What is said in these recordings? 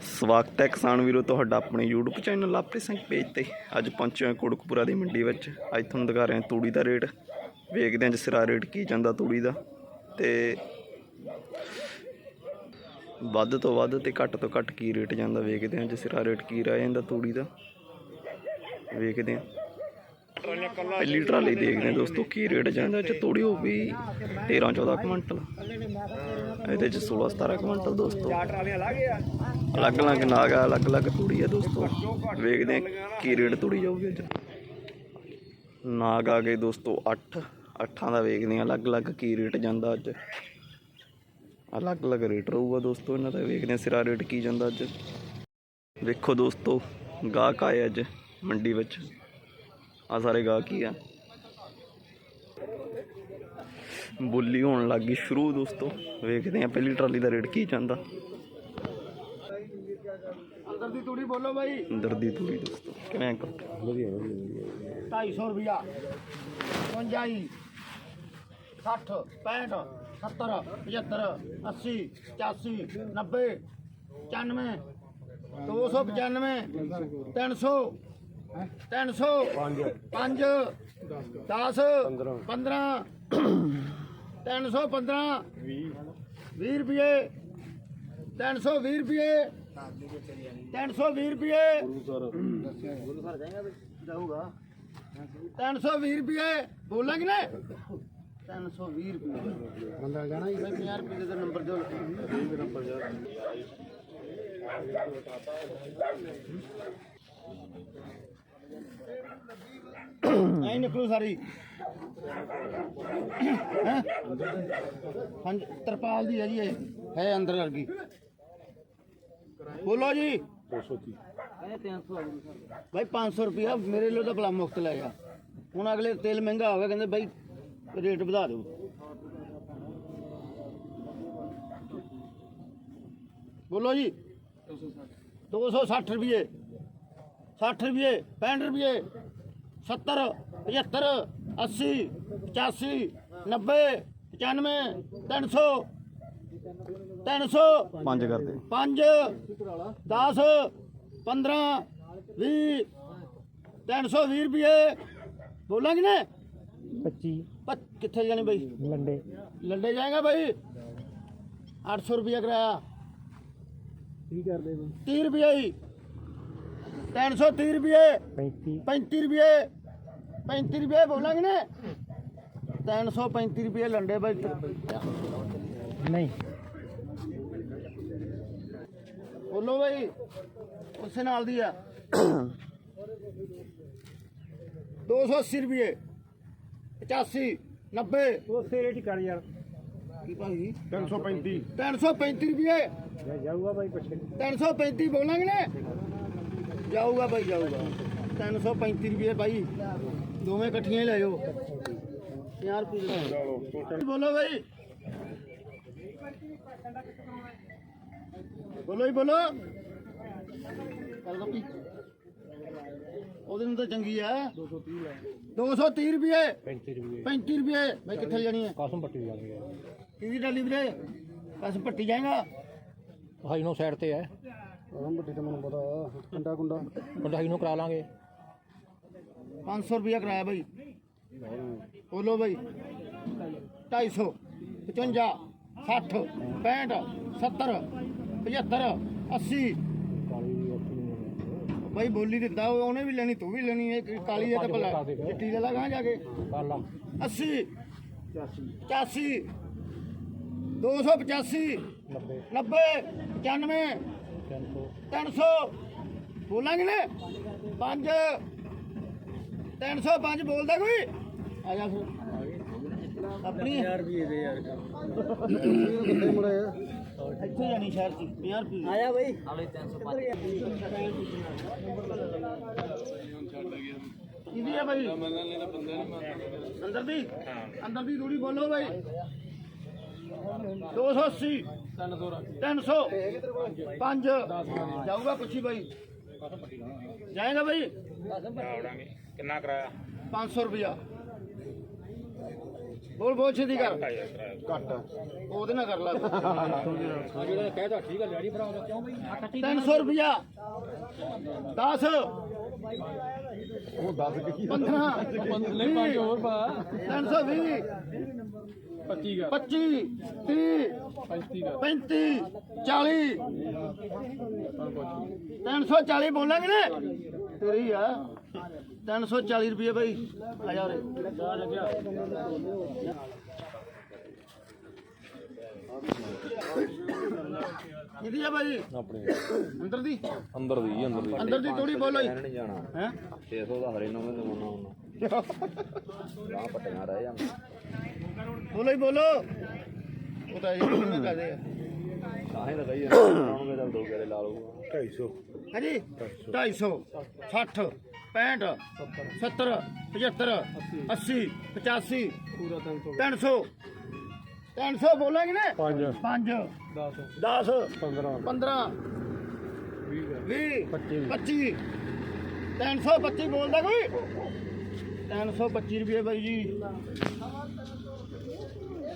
ਸਵਾਗਤ ਹੈ ਕਿਸਾਨ ਵੀਰੋ ਤੁਹਾਡਾ ਆਪਣੇ YouTube channel Lapri Singh page ਤੇ। ਅੱਜ ਪਹੁੰਚੇ ਹਾਂ ਕੋੜਕਪੁਰਾ ਦੀ ਮੰਡੀ ਵਿੱਚ। ਅੱਜ ਤੁਹਾਨੂੰ ਦਿਖਾ ਰਹੇ ਹਾਂ ਤੂੜੀ ਦਾ ਰੇਟ। ਵੇਖਦੇ ਹਾਂ ਜਸਰਾ ਰੇਟ ਕੀ ਜਾਂਦਾ ਤੂੜੀ ਦਾ। ਤੇ ਵੱਧ ਤੋਂ ਵੱਧ ਤੇ ਘੱਟ ਤੋਂ ਘੱਟ ਕੀ ਰੇਟ ਜਾਂਦਾ ਵੇਖਦੇ ਹਾਂ ਜਸਰਾ ਰੇਟ ਕੀ ਰਹਿ ਜਾਂਦਾ ਤੂੜੀ ਦਾ। ਵੇਖਦੇ ਹਾਂ। ਪਹਿਲੀ ਟਰਾਲੀ ਦੇਖਦੇ ਹਾਂ ਦੋਸਤੋ ਕੀ ਰੇਟ ਜਾਂਦਾ। ਚ ਤੂੜੀ ਹੋ ਗਈ 13 14 ਕੁਇੰਟਲ। ਇਹਦੇ ਚ 16 17 ਕੁਇੰਟਲ ਦੋਸਤੋ। ਅਲੱਗ ਅਲੱਗ ਨਾਗ ਆ ਅਲੱਗ ਅਲੱਗ ਤੂੜੀ ਆ ਦੋਸਤੋ। ਵੇਖਦੇ ਹਾਂ ਕੀ ਰੇਟ ਤੂੜੀ ਜਾਊਗੀ ਅੱਜ। ਨਾਗ ਆ ਗਏ ਦੋਸਤੋ 8 ਅੱਠਾਂ ਦਾ ਵੇਖਦੇ ਹਾਂ ਅਲੱਗ ਅਲੱਗ ਕੀ ਰੇਟ ਜਾਂਦਾ ਅੱਜ। ਅਲੱਗ ਅਲੱਗ ਰੇਟ ਰਹੂਗਾ ਦੋਸਤੋ ਇਹਨਾਂ ਦਾ ਵੇਖਦੇ ਹਾਂ ਸਿਰਾ ਰੇਟ ਕੀ ਜਾਂਦਾ ਅੱਜ। ਵੇਖੋ ਦੋਸਤੋ ਗਾਹਕ ਆਏ ਅੱਜ ਮੰਡੀ ਵਿੱਚ। ਆ ਸਾਰੇ ਗਾਹਕ ਹੀ ਆ। ਬੋਲੀ ਹੋਣ ਲੱਗ ਗਈ ਸ਼ੁਰੂ ਦੋਸਤੋ। ਵੇਖਦੇ ਆ ਪਹਿਲੀ ਟਰਾਲੀ ਦਾ ਰੇਟ ਕੀ ਜਾਂਦਾ। ਅੰਦਰ ਦੀ ਤੂੜੀ ਬੋਲੋ ਬਾਈ। ਅੰਦਰ ਦੀ ਤੂੜੀ ਦੋਸਤੋ ਕਿਵੇਂ ਅੰਕਲ 250 ਰੁਪਿਆ 55 60 65 70 75 80 85 90 95 295 300 300 5 10 15 315 20 ਰੁਪਏ 320 ਰੁਪਏ 320 ਰੁਪਏ ਜਾਊਗਾ 320 ਰੁਪਏ ਬੋਲਾਂਗੇ ਨਾ 320 ਰੁਪਏ ਬੰਦਾ ਜਾਣਾ ਹੀ 50 ਰੁਪਏ। ਦਾ ਨੰਬਰ ਦਿਓ ਨੰਬਰ ਐ ਨਿਕਲੂ ਸਾਰੀ। ਹੈਂ? ਹਾਂਜੀ ਤਰਪਾਲ ਦੀ ਹੈ ਜੀ ਇਹ। ਹੈ ਅੰਦਰ ਵਰਗੀ। ਬੋਲੋ ਜੀ। ਭਾਈ 500 ਰੁਪਿਆ ਮੇਰੇ ਲੋ ਤਾਂ ਬਲਾ ਮੁਫਤ ਲੈ ਗਿਆ। ਹੁਣ ਅਗਲੇ ਤੇਲ ਮਹਿੰਗਾ ਹੋ ਗਿਆ ਕਹਿੰਦੇ ਭਾਈ ਰੇਟ ਵਧਾ ਦਿਓ। ਬੋਲੋ ਜੀ। 260 ਰੁਪਏ। 60 ਰੁਪਏ 65 ਰੁਪਏ 70 75 80 85 90 95 300 300 ਪੰਜ ਕਰਦੇ। 5 10 15 20 320 ਰੁਪਏ। ਬੋਲਾਂਗੇ ਨਾ? 25 ਪ- ਕਿੱਥੇ ਜਾਣੇ ਬਈ? ਲੰਡੇ। ਲੰਡੇ ਜਾਏਗਾ ਬਈ? 800 ਰੁਪਏ ਕਰਾਇਆ। ਕੀ ਕਰਦੇ ਹੋ 30 ਰੁਪਏ ਹੀ। 330 ਰੁਪਏ। 35 35 ਰੁਪਏ। 35 ਰੁਪਏ ਬੋਲਾਂਗੇ ਨਾ। 335 ਰੁਪਏ ਲੰਡੇ ਬਾਈ ਨਹੀਂ। ਬੋਲੋ ਬਾਈ ਉਸੇ ਨਾਲ ਦੀ ਆ। 280 ਰੁਪਏ। 85 90 ਉਸੇ ਰੇਟ ਕਰ ਯਾਰ। ਕੀ ਭਾਈ? 335 335 ਰੁਪਏ। ਜਾਊਗਾ ਬਾਈ ਪਿੱਛੇ। 335 ਬੋਲਾਂਗੇ ਨਾ। ਜਾਊਗਾ ਭਾਈ ਜਾਊਗਾ। 335 ਰੁਪਏ ਭਾਈ ਦੋਵੇਂ ਇਕੱਠੀਆਂ ਹੀ ਲੈ ਜਾਓ। 50 ਰੁਪਏ। ਬੋਲੋ ਭਾਈ ਬੋਲੋ ਹੀ ਬੋਲੋ। ਉਹਦੇ ਨੂੰ ਤਾਂ ਚੰਗੀ ਆ। 230 230 ਰੁਪਏ 35 ਰੁਪਏ। 35 ਰੁਪਏ। ਭਾਈ ਕਿੱਥੇ ਜਾਣੀ ਹੈ ਕਾਸਮ ਪੱਟੀ ਜਾਂਦੀ ਹੈ ਕਿਹਦੀ ਡਾਲੀ ਵੀਰੇ? ਕਸ ਪੱਟੀ ਜਾਏਗਾ? ਹਾਈ ਨੂੰ ਸਾਈਡ ਤੇ ਹੈ ਆਮ ਪੱਟੀ ਤਾਂ ਮੈਨੂੰ ਪਤਾ ਕੰਡਾ ਕੁੰਡਾ। ਹਾਈ ਨੂੰ ਕਰਾ ਲਾਂਗੇ? 500 ਰੁਪਇਆ ਕਰਾਇਆ ਬਾਈ। ਬੋਲੋ ਬਾਈ। 250 55 60 65 70 75 80 ਕਾਲੀ ਅੱਖੀ ਨਹੀਂ ਬਾਈ ਬੋਲੀ ਦਿੰਦਾ ਉਹ- ਉਹਨੇ ਵੀ ਲੈਣੀ ਤੂੰ ਵੀ ਲੈਣੀ ਇਹ ਕਾਲੀ ਹੈ ਤਾਂ ਭਲਾ। ਚਿੱਟੀ ਲੈ ਲਾ ਕਹਾਂ ਜਾ ਕੇ। ਕਰ ਲਾ। 80 85 285 90 90 95 300 300 ਬੋਲਾਂਗੇ ਨੇ। 5 305 ਬੋਲਦਾ ਕੋਈ? ਆ ਜਾ ਫਿਰ। ਆਪਣੀ ਯਾਰ ਵੀ ਇਹਦੇ ਯਾਰ। ਕਿੱਥੇ ਮੁੜਿਆ ਇੱਥੇ ਜਾਣੀ ਸ਼ਹਿਰ ਚ। 50 ਰੁਪਏ ਆ ਜਾ ਬਈ। ਹਾਲੇ 305 ਇਹਦੀ ਹੈ ਬਈ? ਅੰਦਰ ਦੀ? ਅੰਦਰ ਦੀ ਦੂਰੀ ਬੋਲੋ ਬਈ। 280 300 5 ਜਾਊਗਾ ਪੁੱਛੀ ਬਾਈ। ਜਾਏਗਾ ਬਾਈ? ਕਿੰਨਾ ਕਰਾਇਆ? 500 ਰੁਪਇਆ। ਬੋਲ ਬੋਲ ਛੇਤੀ ਕਰ। ਘੱਟ। ਉਹਦੇ ਨਾਲ ਕਰ ਲਾ। ਜਿਹੜਾ ਕਹਿਦਾ ਠੀਕ ਹੈ ਡੈਡੀ ਭਰਾ ਕਿਉਂ ਬਈ 300 ਰੁਪਿਆ 10 ਉਹ 10 ਕੀ 15 ਲੈ ਪੰਜ ਹੋਰ ਪਾ। 320 25 ਗਾ 25 30 35 ਗਾ 35 40 340 ਬੋਲਾਂਗੇ ਨੇ ਤੇਰੀ ਆ। 340 ਰੁਪਏ ਭਾਈ ਆ ਜਾ ਰੇ ਕਿਹਦੀ ਆ ਭਾਈ ਆਪਣੇ। ਅੰਦਰ ਦੀ? ਅੰਦਰ ਦੀ ਅੰਦਰ ਦੀ। ਅੰਦਰ ਦੀ ਥੋੜੀ ਬੋਲੋ ਨਹੀਂ ਜਾਣਾ ਹੈ? 600 ਦਾ ਹਰੇ ਨਵੇਂ ਨਵਾਂ ਉਹਨਾਂ ਗਾਂ ਪਟੀਆਂ ਰਹਿ ਜਾਂਦੇ ਬੋਲੋ ਹੀ ਬੋਲੋ। ਉਹ ਤਾਂ ਇਹ ਕਿਵੇਂ ਕਹਦੇ ਆ। ਕਾਹੇ ਲਗਾਈ ਉਹਨਾਂ ਚੱਲ ਦੋ ਗੇੜੇ ਲਾ ਲਊਗਾ। 250 ਹਾਂਜੀ 250 60 65 70 75 80 85 ਪੂਰਾ 300 300 300 ਬੋਲਾਂਗੇ ਨੇ? 5 5 10 10 15 15 20 20 25 325 ਬੋਲਦਾ ਕੋਈ? 325 ਰੁਪਏ ਬਾਈ ਜੀ।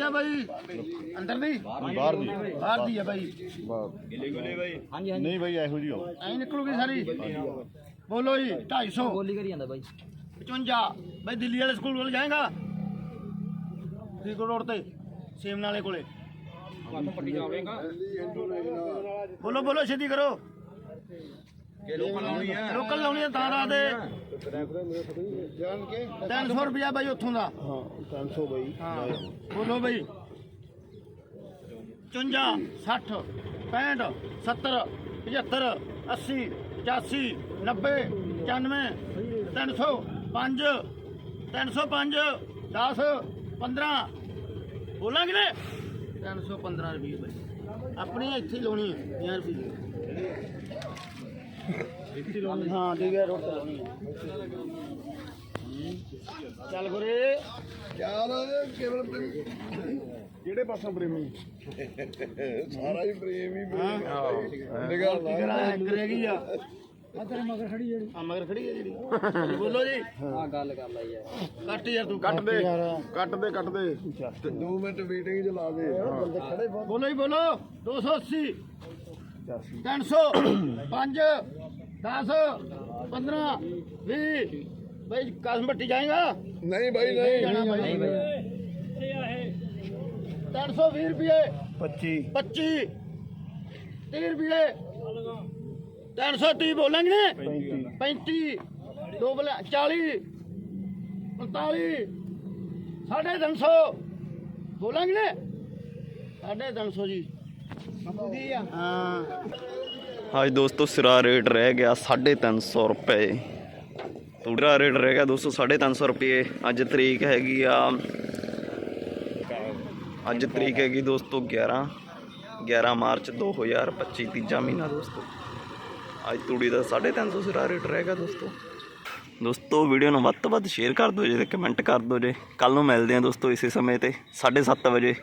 ਆ ਬਾਈ। ਅੰਦਰ ਦੀ ਬਾਹਰ ਦੀ ਬਾਹਰ ਦੀ ਆ ਬਾਈ। ਨਹੀਂ ਬਾਈ ਇਹੋ ਜੀ ਹੋ ਐਂ ਨਿਕਲੂਗੀ ਸਾਰੀ। ਬੋਲੋ ਜੀ 250 ਬੋਲੀ ਕਰੀ ਜਾਂਦਾ ਬਾਈ। 55 ਬਾਈ ਦਿੱਲੀ ਵਾਲੇ ਸਕੂਲ ਵੱਲ ਜਾਏਗਾ? ਫਰੀਦਕੋਟ ਰੋਡ ਤੇ ਸੇਮ ਨਾਲੇ ਕੋਲੇ ਪੱਟੀ ਜਾਵੇਗਾ ਬੋਲੋ ਬੋਲੋ ਛੇਤੀ ਕਰੋ। ਲੋਕਲ ਲਾਉਣੀ ਹੈ ਲੋਕਲ ਲਾਉਣੀ ਤਾਂ ਦਾ ਦੇ ਜਾਣ ਕੇ 300 ਰੁਪਿਆ ਬਾਈ ਉੱਥੋਂ ਦਾ। ਹਾਂ 300 ਬਾਈ। ਹਾਂ ਬੋਲੋ ਬਾਈ। 55 60 65 70 75 80 85 90 95 300 5 305 10 15 ਬੋਲਾਂਗੇ ਨੇ 315 ਰੁਪਏ ਬਾਈ। ਆਪਣੀ ਇੱਥੇ ਲਾਉਣੀ ਹੈ 50 ਰੁਪਏ ਹਾਂ ਠੀਕ ਹੈ ਰੋਡ ਤੇ ਲਾਉਣੀ ਹੈ। ਚੱਲ ਗੁਰੇ। ਯਾਰ ਕੇਵਲ ਕਿਹੜੇ ਪਾਸੋਂ ਪ੍ਰੇਮੀ? ਸਾਰਾ ਹੀ ਪ੍ਰੇਮ ਹੀ ਪ੍ਰੇਮ ਨਿਗਾਹ ਕੀ ਕਰਾਂ ਇੱਕ ਰਹਿ ਗਈ ਆ? ਆ ਤੇਰੇ ਮਗਰ ਖੜੀ ਜਿਹੜੀ। ਆ ਮਗਰ ਖੜੀ ਹੈ ਜਿਹੜੀ। ਬੋਲੋ ਜੀ। ਆ ਗੱਲ ਕਰ ਲੈ ਯਾਰ। ਕੱਟ ਯਾਰ ਤੂੰ। ਕੱਟ ਦੇ। ਕੱਟ ਦੇ ਕੱਟ ਦੇ। 2 ਮਿੰਟ ਮੀਟਿੰਗ ਚ ਲਾ ਦੇ। ਬੰਦੇ ਖੜੇ ਬੋਲੋ। ਜੀ ਬੋਲੋ 280 300 5 10 15 20 ਭਾਈ ਕਾਸਮ ਭੱਟੀ ਜਾਏਗਾ? ਨਹੀਂ ਬਾਈ ਨਹੀਂ। ਜਾਣਾ ਨਹੀਂ ਭਾਈ 320 ਰੁਪਏ। 25 25 30 ਰੁਪਏ। 330 ਬੋਲਾਂਗੇ 35 ਦੋ ਬੋਲੇ 40 45 ਸਾਢੇ ਤਿੰਨ ਸੌ। ਬੋਲਾਂਗੇ ਨੇ? ਸਾਢੇ ਤਿੰਨ ਸੌ ਜੀ। ਹਾਂ। ਅੱਜ ਦੋਸਤੋ ਸਿਰਾ ਰੇਟ ਰਹਿ ਗਿਆ 350 ਰੁਪਏ। ਪੂਰਾ ਰੇਟ ਰਹਿ ਗਿਆ ਦੋਸਤੋ 350 ਰੁਪਏ। ਅੱਜ ਤਰੀਕ ਹੈਗੀ ਆ, ਅੱਜ ਤਰੀਕ ਹੈਗੀ ਦੋਸਤੋ 11 11 ਮਾਰਚ 2025 ਤੀਜਾ ਮਹੀਨਾ ਦੋਸਤੋ। ਅੱਜ ਤੂੜੀ ਦਾ 350 ਸਿਰਾ ਰੇਟ ਰਹਿ ਗਿਆ ਦੋਸਤੋ। ਦੋਸਤੋ ਵੀਡੀਓ ਨੂੰ ਵੱਧ ਤੋਂ ਵੱਧ ਸ਼ੇਅਰ ਕਰ ਦਿਓ ਜੇ ਤੇ ਕਮੈਂਟ ਕਰ ਦਿਓ ਜੇ। ਕੱਲ ਨੂੰ ਮਿਲਦੇ ਆ ਦੋਸਤੋ ਇਸੇ ਸਮੇਂ ਤੇ 7:30 ਵਜੇ।